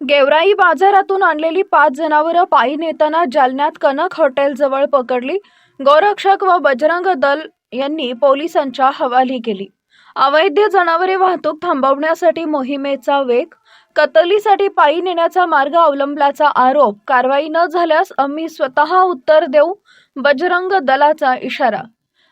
गेवराई बाजारातून आणलेली पाच जनावरं पायी नेताना जालन्यात कनक हॉटेलजवळ पकडली. गोरक्षक व बजरंग दल यांनी पोलिसांच्या हवाली केली. अवैध जनावरे वाहतूक थांबवण्यासाठी मोहिमेचा वेग कतलीसाठी पायी नेण्याचा मार्ग अवलंबल्याचा आरोप कारवाई न झाल्यास आम्ही स्वतः उत्तर देऊ बजरंग दलाचा इशारा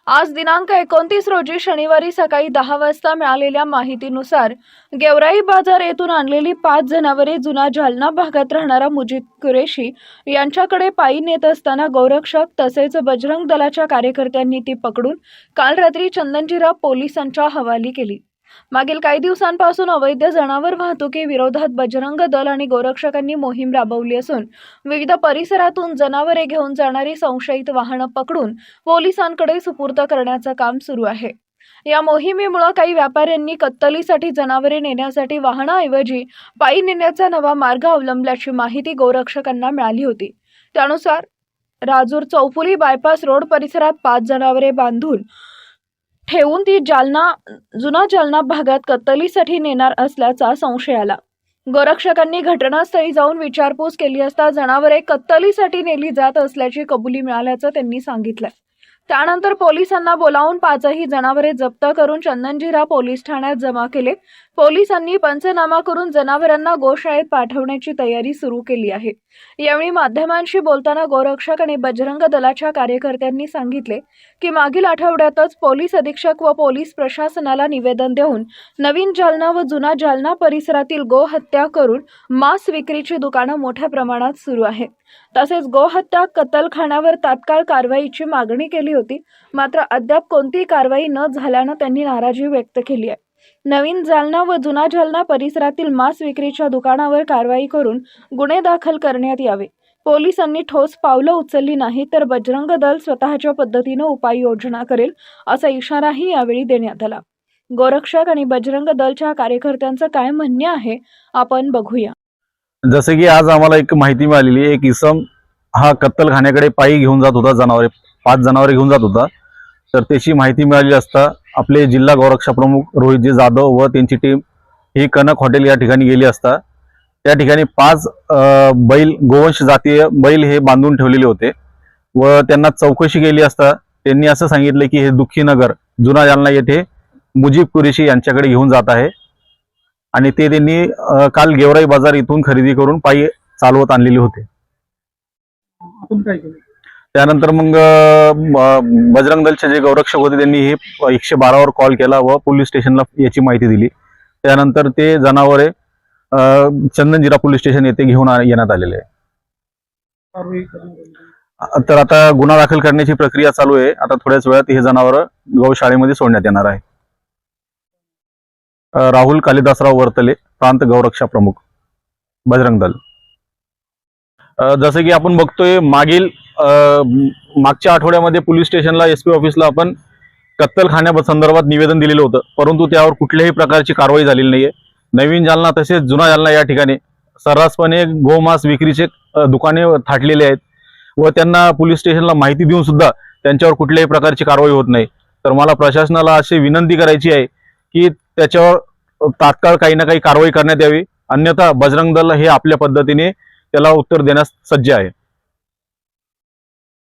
आज दिनांक एकोणतीस रोजी शनिवारी सकाळी दहा वाजता मिळालेल्या माहितीनुसार गेवराई बाजार येथून आणलेली पाच जनावरे जुना जालना भागात राहणारा मुजीद कुरेशी यांच्याकडे पायी नेत असताना गौरक्षक तसेच बजरंग दलाच्या कार्यकर्त्यांनी ती पकडून काल रात्री चंदनजिरा पोलिसांच्या हवाली केली. मागील काही दिवसांपासून अवैध जनावर वाहतुकी विरोधात बजरंग दल आणि गोरक्षकांनी मोहीम राबवली असून विविध परिसरातून जनावरे घेऊन जाणारी संशयित वाहनं पकडून पोलिसांकडे सुपूर्द करण्याचं काम सुरू आहे. या मोहिमेमुळे काही व्यापाऱ्यांनी कत्तलीसाठी जनावरे नेण्यासाठी वाहनाऐवजी पायी नेण्याचा नवा मार्ग अवलंबल्याची माहिती गोरक्षकांना मिळाली होती. त्यानुसार राजूर चौफुली बायपास रोड परिसरात पाच जनावरे बांधून ठेवून ती जालना जुना जालना भागात कत्तलीसाठी नेणार असल्याचा संशय आला. गोरक्षकांनी घटनास्थळी जाऊन विचारपूस केली असता जनावरे कत्तलीसाठी नेली जात असल्याची कबुली मिळाल्याचं त्यांनी सांगितलं. त्यानंतर पोलिसांना बोलावून पाचही जनावरे जप्त करून चंदनजिरा पोलीस ठाण्यात जमा केले. पोलिसांनी पंचनामा करून जनावरांना गोशाळेत पाठवण्याची तयारी सुरू केली आहे. यावेळी माध्यमांशी बोलताना गोरक्षक आणि बजरंग दलाच्या कार्यकर्त्यांनी सांगितले की मागील आठवड्यातच पोलीस अधीक्षक व पोलीस प्रशासनाला निवेदन देऊन नवीन जालना व जुना जालना परिसरातील गोहत्या करून मांस विक्रीची दुकानं मोठ्या प्रमाणात सुरू आहेत. तसेच गोहत्या कतलखान्यावर तात्काळ कारवाईची मागणी केली होती. मात्र अद्याप कोणतीही कारवाई न झाल्यानं त्यांनी नाराजी व्यक्त केली आहे. नवीन जालना व जुना जालना परिसरातील मांस विक्रीच्या दुकानावर कारवाई करून गुन्हे दाखल करण्यात यावे. पोलिसांनी ठोस पावलं उचलली नाही तर बजरंग दल स्वतःच्या पद्धतीनं उपाययोजना करेल असा इशाराही यावेळी देण्यात आला. गोरक्षक आणि बजरंग दलच्या कार्यकर्त्यांचं काय म्हणणे आहे आपण बघूया. जसे की आज आम्हाला एक माहिती मिळालेली आहे, एक इसम हा कत्तलखान्याकडे पायी घेऊन जात होता जनावरे. पाच जनावरे घेऊन जात होता. तर त्याची माहिती मिळाली असता आपले जिल्हा गौरक्षा प्रमुख रोहितजी जाधव व त्यांची टीम ही कनक हॉटेल या ठिकाणी गेली असता. त्या ठिकाणी पाच बैल गोवंश जातीय बैल हे बांधून ठेवलेले होते व त्यांना चौकशी केली असता त्यांनी असं सांगितलं की हे दुःखीनगर जुना जालना येथे मुजीब कुरेशी यांच्याकडे घेऊन जात आहे आणि ते त्यांनी काल गेवराई बाजार इथून खरेदी करून पायी चालवत आणलेले होते. आपण काय केलं? त्यानंतर मग बजरंग दलचे जे गौरक्षक होते त्यांनी हे एकशे बारावर कॉल केला व पोलीस स्टेशनला याची माहिती दिली. त्यानंतर ते जनावरे चंदनजिरा पोलीस स्टेशन येथे घेऊन येण्यात आलेले. आहे तर आता गुन्हा दाखल करण्याची प्रक्रिया चालू आहे. आता थोड्याच वेळात हे जनावर गौशाळेमध्ये सोडण्यात येणार आहे. राहुल कालिदासराव वर्तले प्रांत गौरक्षा प्रमुख बजरंग दल. जसं की आपण बघतोय मागील मागच्या आठवड्यामध्ये पोलीस स्टेशनला एस पी ऑफिसला आपण कत्तलखान्या संदर्भात निवेदन दिलेलं होतं. परंतु त्यावर कुठल्याही प्रकारची कारवाई झालेली नाहीये. नवीन जालना तसेच जुना जालना या ठिकाणी सर्रासपणे गोमांस विक्रीचे दुकाने थाटलेले आहेत व त्यांना पोलीस स्टेशनला माहिती देऊन सुद्धा त्यांच्यावर कुठल्याही प्रकारची कारवाई होत नाही. तर मला प्रशासनाला अशी विनंती करायची आहे की त्याच्यावर तात्काळ काही ना काही कारवाई करण्यात यावी. अन्यथा बजरंग दल हे आपल्या पद्धतीने त्याला उत्तर देण्यास सज्ज आहे.